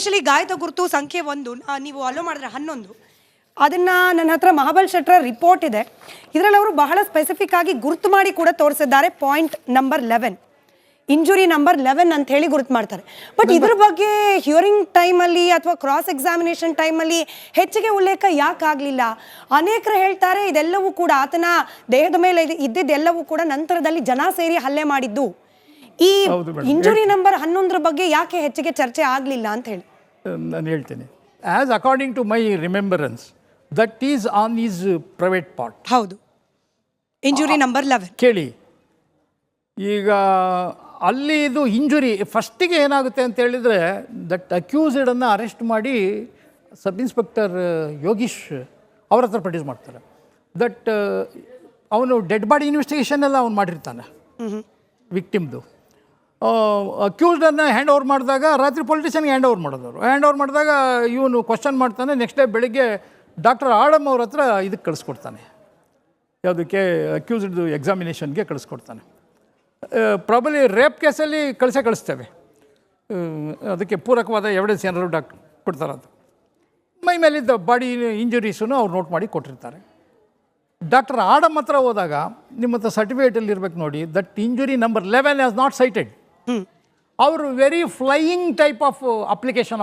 Especially ಗಾಯದ ಗುರುತು ಸಂಖ್ಯೆ ಒಂದು ನೀವು ಅಲೋ ಮಾಡಿದ್ರೆ ಹನ್ನೊಂದು. ಅದನ್ನ ನನ್ನ ಹತ್ರ ಮಹಾಬಲ್ ಶೆಟ್ರ ರಿಪೋರ್ಟ್ ಇದೆ. ಇದರಲ್ಲಿ ಅವರು ಬಹಳ ಸ್ಪೆಸಿಫಿಕ್ ಆಗಿ ಗುರುತು ಮಾಡಿ ಕೂಡ ತೋರಿಸಿದ್ದಾರೆ point number eleven injury number eleven ಅಂತ ಹೇಳಿ ಗುರುತು ಮಾಡ್ತಾರೆ. ಬಟ್ ಇದ್ರ ಬಗ್ಗೆ ಹಿಯರಿಂಗ್ ಟೈಮಲ್ಲಿ ಅಥವಾ ಕ್ರಾಸ್ ಎಕ್ಸಾಮಿನೇಷನ್ ಟೈಮಲ್ಲಿ ಹೆಚ್ಚಿಗೆ ಉಲ್ಲೇಖ ಯಾಕೆ ಆಗಲಿಲ್ಲ? ಅನೇಕರು ಹೇಳ್ತಾರೆ ಇದೆಲ್ಲವೂ ಕೂಡ ಆತನ ದೇಹದ ಮೇಲೆ ಇದ್- ಇದ್ದಿದ್ದೆಲ್ಲವೂ ಕೂಡ ನಂತರದಲ್ಲಿ ಜನ ಸೇರಿ ಹಲ್ಲೆ ಮಾಡಿದ್ದು. ಈ. ಇಂಜುರಿ ನಂಬರ್ ಹನ್ನೊಂದರ ಬಗ್ಗೆ ಯಾಕೆ ಹೆಚ್ಚಿಗೆ ಚರ್ಚೆ ಆಗಲಿಲ್ಲ ಅಂತ ಹೇಳಿ. ನಾನು ಹೇಳ್ತೇನೆ. As according to my remembrance that is on is private part ಹೌದು. ಇಂಜುರಿ ನಂಬರ್ ಲೆವೆನ್ ಕೇಳಿ. ಈಗ ಅಲ್ಲಿ ಇದು ಇಂಜುರಿ ಫಸ್ಟಿಗೆ ಏನಾಗುತ್ತೆ ಅಂತ ಹೇಳಿದರೆ ದಟ್ ಅಕ್ಯೂಸ್ಡನ್ನು ಅರೆಸ್ಟ್ ಮಾಡಿ ಸಬ್ ಇನ್ಸ್ಪೆಕ್ಟರ್ ಯೋಗೀಶ್ ಅವ್ರ ಹತ್ರ ಪ್ರೊಡ್ಯೂಸ್ ಮಾಡ್ತಾರೆ. ದಟ್ ಅವನು ಡೆಡ್ ಬಾಡಿ ಇನ್ವೆಸ್ಟಿಗೇಷನ್ ಎಲ್ಲ ಅವ್ನು ಮಾಡಿರ್ತಾನೆ. ವಿಕ್ಟಿಮ್ದು ಅಕ್ಯೂಸ್ಡನ್ನು ಹ್ಯಾಂಡ್ ಓವರ್ ಮಾಡಿದಾಗ ರಾತ್ರಿ ಪೊಲಿಟಿಷನ್ಗೆ ಹ್ಯಾಂಡ್ ಓವರ್ ಮಾಡಿದವರು. ಹ್ಯಾಂಡ್ ಓವರ್ ಮಾಡಿದಾಗ ಇವನು ಕ್ವಶನ್ ಮಾಡ್ತಾನೆ ನೆಕ್ಸ್ಟ್ ಡೇ ಬೆಳಿಗ್ಗೆ ಡಾಕ್ಟರ್ ಆಡಮ್ ಅವ್ರ ಹತ್ರ ಇದಕ್ಕೆ ಕಳಿಸ್ಕೊಡ್ತಾನೆ. ಯಾವುದಕ್ಕೆ ಅಕ್ಯೂಸ್ಡ್ದು ಎಕ್ಸಾಮಿನೇಷನ್ಗೆ ಕಳಿಸ್ಕೊಡ್ತಾನೆ. ಪ್ರಾಬಲಿ ರೇಪ್ ಕೇಸಲ್ಲಿ ಕಳಿಸೇ ಕಳಿಸ್ತೇವೆ. ಅದಕ್ಕೆ ಪೂರಕವಾದ ಎವಿಡೆನ್ಸ್ ಏನಾದ್ರು ಡಾಕ್ಟರ್ ಕೊಡ್ತಾರೆ ಅದು ಮೈ ಮೇಲಿದ್ದ ಬಾಡಿ ಇಂಜುರೀಸನ್ನು ಅವ್ರು ನೋಟ್ ಮಾಡಿ ಕೊಟ್ಟಿರ್ತಾರೆ. ಡಾಕ್ಟರ್ ಆಡಮ್ ಹತ್ರ ಹೋದಾಗ ನಿಮ್ಮ ಹತ್ರ ಸರ್ಟಿಫಿಕೇಟಲ್ಲಿ ಇರ್ಬೇಕು ನೋಡಿ that injury number eleven as not sighted ಅವರು very flying type of application